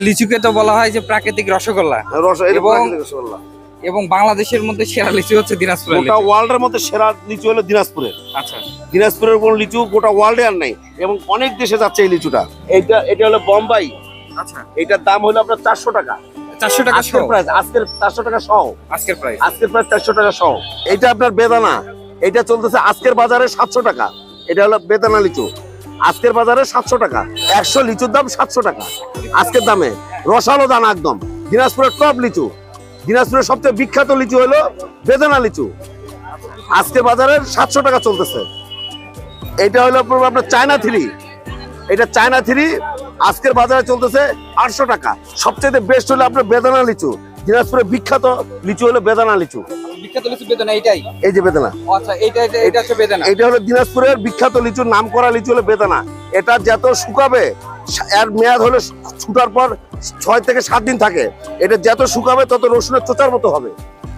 লিচুকে তো বলা হয় যে প্রাকৃতিক রসগোল্লা। এবং- এবং বাংলাদেশের মধ্যে সেরা লিচু হচ্ছে দিনাজপুর গোটা ওয়ার্ল্ডের মধ্যে সেরা লিচু হলো দিনাজপুরের। আচ্ছা। দিনাজপুরের কোন লিচু গোটা ওয়ার্ল্ডে আর নাই এবং অনেক দেশে যাচ্ছে এই লিচুটা। এইটা এটা হলো বোম্বাই। আচ্ছা। এটার দাম হলো আপনার চারশো টাকা। চারশো টাকা আজকের সহ? প্রাইস আজকের চারশো টাকা সহ। আজকের প্রাইস আজকের প্রাইস চারশো টাকা সহ। এটা আপনার বেদানা। এটা চলতেছে আজকের বাজারে সাতশো টাকা। এটা হলো বেদানা লিচু। আজকের বাজারে সাতশো টাকা, একশো লিচুর দাম সাতশো টাকা। আজকের দামে রসালো দানা একদম, দিনাজপুরের টপ লিচু। দিনাজপুরের সবচেয়ে বিখ্যাত লিচু হলো বেদানা লিচু। আজকের বাজারে সাতশো টাকা চলতেছে। এটা হলো আপনার আপনার চায়না থ্রি। এটা চায়না থ্রি, আজকের বাজারে চলতেছে আটশো টাকা। সবচেয়ে বেস্ট হলো আপনার বেদানা লিচু। দিনাজপুরের বিখ্যাত লিচু হলো বেদানা লিচু। বিখ্যাত লিচু বেদনা এইটাই? এই যে বেদানা। আচ্ছা এটা- এটা হচ্ছে বেদনা। এটা হলো দিনাজপুরের বিখ্যাত নাম করা লিচু হলো বেদানা। এটা যত শুকাবে এর মেয়াদ হলো ছুটার পর ছয় থেকে সাত দিন থাকে। এটা যত শুকাবে তত রসুনের চোচার মতো হবে।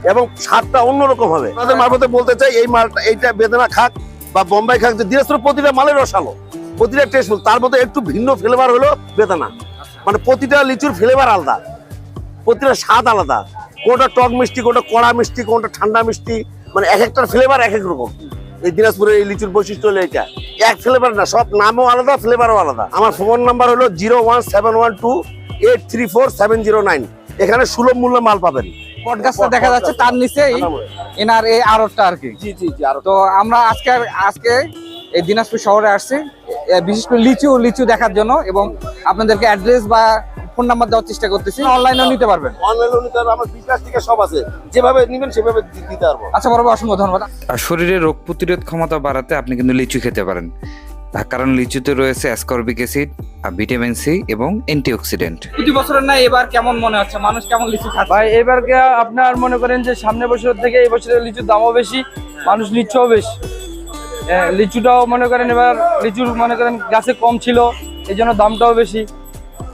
এবং স্বাদটা অন্যরকম হবে। আমাদের মারফতে বলতে চাই এই মালটা এইটা বেদানা খাক বা বোম্বাই খাক যে দিনাজপুরের প্রতিটা মালের রসালো প্রতিটা টেস্টফুল তার মধ্যে একটু ভিন্ন ফ্লেভার হলো বেদানা। মানে প্রতিটা লিচুর ফ্লেভার আলাদা প্রতিটা স্বাদ আলাদা। কোনটা টক মিষ্টি কোনটা কড়া মিষ্টি কোনটা ঠান্ডা মিষ্টি মানে এক একটার ফ্লেভার এক এক রকম। এই দিনাজপুরের এই লিচুর বৈশিষ্ট্য হলো এটা এক ফ্লেভার না সব নামও আলাদা ফ্লেভারও আলাদা। আমার ফোন নাম্বার হলো zero one seven one two eight three four seven zero nine এখানে সুলভ মূল্যে মাল পাবেন। পডকাস্টটা দেখা যাচ্ছে তার নিচেই এনার এই আড়তটা আর কি। জি জি জি আর তো আমরা আজকে আজকে এই দিনাজপুর শহরে আসছি বিশেষ করে লিচু লিচু দেখার জন্য এবং আপনাদেরকে অ্যাড্রেস বা ফোন নাম্বার দেওয়ার চেষ্টা করতেছি অনলাইনেও নিতে পারবেন। অনলাইন নিতে হবে আমার বিকাশ থেকে সব আছে। যেভাবে নিবেন সেভাবে দিতে পারব। আচ্ছা বড় অসংখ্য ধন্যবাদ। আর শরীরে রোগ প্রতিরোধ ক্ষমতা বাড়াতে আপনি কিন্তু লিচু খেতে পারেন। তার কারণ লিচুতে রয়েছে অ্যাসকর্বিক অ্যাসিড ভিটামিন সি এবং অ্যান্টিঅক্সিডেন্ট প্রতি বছরের না এবার কেমন মনে হচ্ছে? মানুষ কেমন লিচু খাচ্ছে? ভাই এবারকে আপনার মনে করেন যে সামনে বছর থেকে এই বছরের লিচুর দামও বেশি মানুষ নিচ্ছেও বেশি। হ্যাঁ, লিচুটাও মনে করেন এবার লিচুর মনে করেন গাছে কম ছিল এই জন্য দামটাও বেশি।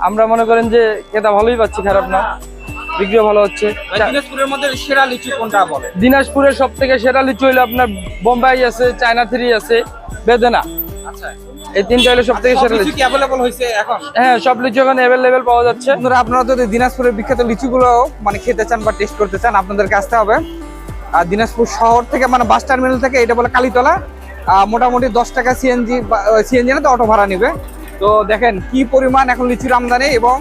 আমরা মনে করেন যে এটা ভালোই পাচ্ছি খারাপ না। বিক্রিও ভালো হচ্ছে। দিনাজপুরের মধ্যে সেরা লিচু কোনটা বলে দিনাজপুরের সব থেকে সেরা লিচু হইল আপনার বোম্বাই আছে চায়না থ্রি আছে বেদনা। আচ্ছা। এই তিনটা হলো সব থেকে সেরা লিচু। লিচু কি অ্যাভেলেবল হয়েছে এখন? হ্যাঁ সব লিচু এখন পাওয়া যাচ্ছে। বন্ধুরা আপনারা যদি দিনাজপুরের বিখ্যাত লিচুগুলো মানে খেতে চান বা টেস্ট করতে চান আপনাদেরকে আসতে হবে। আর দিনাজপুর শহর থেকে মানে বাস টার্মিনাল থেকে এটা বলে কালীতলা। মোটামুটি দশ টাকা সিএনজি সিএনজি না তো অটো ভাড়া নিবে। তো দেখেন কি পরিমাণ এখন লিচুর আমদানি এবং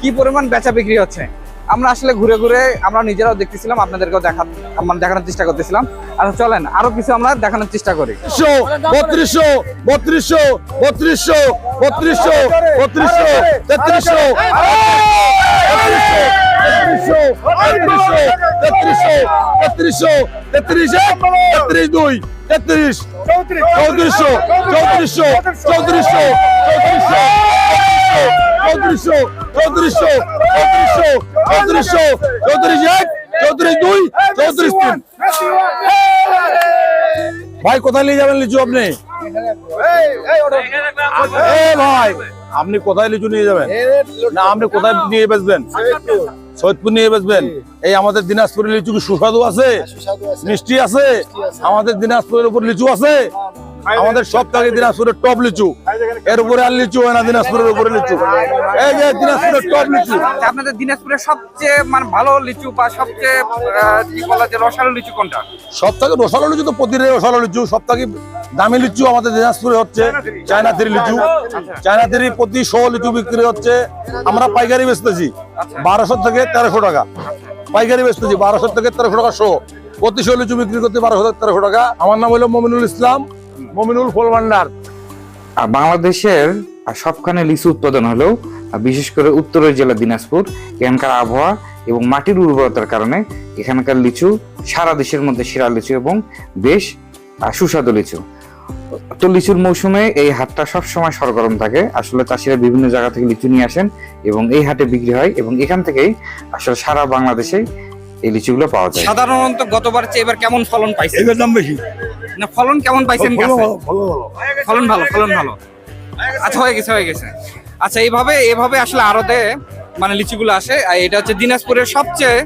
কি পরিমাণ বেচা বিক্রি হচ্ছে আমরা আসলে ঘুরে ঘুরে আমরা নিজেরাও দেখতেছিলাম আপনাদেরকেও দেখা আমরা দেখানোর চেষ্টা করতেছিলাম আর চলেন আরও কিছু আমরা দেখানোর চেষ্টা করি বত্রিশশো বত্রিশশো বত্রিশশো বত্রিশশো বত্রিশশো তেত্রিশশো তেত্রিশশো তেত্রিশশো তেত্রিশ দুই তেত্রিশ চৌত্রিশশো চৌত্রিশশো চৌত্রিশশো চৌত্রিশশো চৌত্রিশশো চৌত্রিশশো চৌত্রিশ এক, চৌত্রিশ দুই, চৌত্রিশ তিন। ভাই, কোথায় নিয়ে যাবেন লিচু আপনি? ভাই, আপনি কোথায় লিচু নিয়ে যাবেন? না, আপনি কোথায় নিয়ে বেচবেন? সৈয়দপুর নিয়ে বেচবেন। এই আমাদের দিনাজপুরের লিচু কি সুস্বাদু আছে। মিষ্টি আছে আমাদের দিনাজপুরের উপর লিচু আছে। আমাদের সব থেকে দিনাজপুরের টপ লিচু। এর উপরে আর লিচু হয় না দিনাজপুরের উপরে লিচু। এই যে দিনাজপুরের টপ লিচু। আচ্ছা, আপনাদের দিনাজপুরের সবচেয়ে মানে ভালো লিচু বা সবচেয়ে কি বলা যায় রসালো লিচু কোনটা? সব থেকে রসালো লিচু তো প্রতিটা রসালো লিচু সব থেকে দামি লিচু আমাদের দিনাজপুরে হচ্ছে চায়না থ্রি লিচু। চায়না থ্রি প্রতি শো লিচু বিক্রি হচ্ছে আমরা পাইকারি বেচতেছি বারোশো থেকে তেরোশো টাকা। পাইকারি বেচতেছি বারোশো থেকে তেরোশো টাকা শো। প্রতি শো লিচু বিক্রি করতে বারোশো থেকে তেরোশো টাকা। আমার নাম হলো মমিনুল ইসলাম। মমিনুল ফল ভান্ডার। আর বাংলাদেশের সবখানে লিচু উৎপাদন হলেও বিশেষ করে উত্তরের জেলা দিনাজপুর এখানকার আবহাওয়া এবং মাটির উর্বরতার কারণে এখানকার লিচু সারা দেশের মধ্যে সেরা লিচু এবং বেশ সুস্বাদু লিচু। তো লিচুর মৌসুমে এই হাটটা সবসময় সরগরম থাকে। আসলে চাষিরা বিভিন্ন জায়গা থেকে লিচু নিয়ে আসেন এবং এই হাটে বিক্রি হয় এবং এখান থেকেই আসলে সারা বাংলাদেশে এই লিচুগুলো পাওয়া যায়। সাধারণত গতবার চেয়ে এবার কেমন ফলন পাইছেন? এবার দাম বেশি। না ফলন কেমন পাইছেন গাছে? ভালো ভালো। ফলন ভালো ফলন ভালো। আচ্ছা হয়ে গেছে হয়ে গেছে। আচ্ছা এইভাবে এভাবে আসলে আড়তে মানে লিচুগুলো আসে আর এটা হচ্ছে দিনাজপুরের সবচেয়ে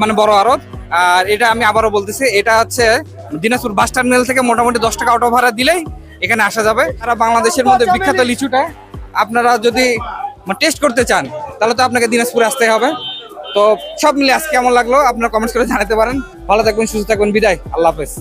মানে বড় আড়ত। আর এটা আমি আবারও বলতেছি এটা হচ্ছে দিনাজপুর বাস টার্মিনাল থেকে মোটামুটি দশ টাকা অটো ভাড়া দিলেই এখানে আসা যাবে। সারা বাংলাদেশের মধ্যে বিখ্যাত লিচুটা আপনারা যদি মানে টেস্ট করতে চান তাহলে তো আপনাকে দিনাজপুরে আসতে হবে। তো সব মিলে আজকে কেমন লাগল? আপনারা কমেন্টস করে জানাতে পারেন। ভালো থাকবেন সুস্থ থাকবেন বিদায়। আল্লাহ হাফেজ।